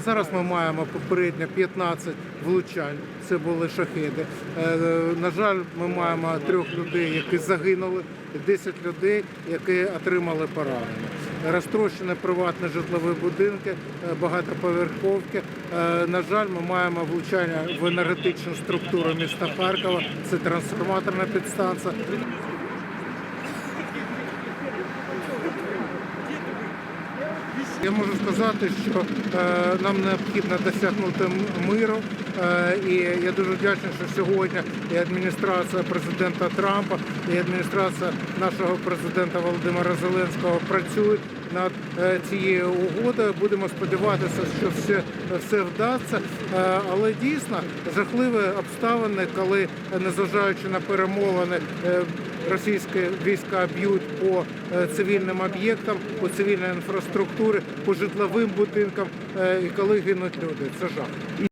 Зараз ми маємо попередньо 15 влучань. Це були шахеди. Е, На жаль, ми маємо трьох людей, які загинули, і 10 людей, які отримали поранення. Розтрощені приватні житлові будинки, е, багатоповерховки. Е, На жаль, ми маємо влучання в енергетичну структуру міста Харкова. Це трансформаторна підстанція. Я можу сказати, що е, нам необхідно досягнути миру, е, і я дуже вдячний, що сьогодні і адміністрація президента Трампа, і адміністрація нашого президента Володимира Зеленського працюють над е, цією угодою. Будемо сподіватися, що все, все вдасться. Але дійсно жахливі обставини, коли незважаючи на перемовини. Російські війська б'ють по е, цивільним об'єктам, по цивільній інфраструктурі, по житловим будинкам, е, і коли гинуть люди. Це жах.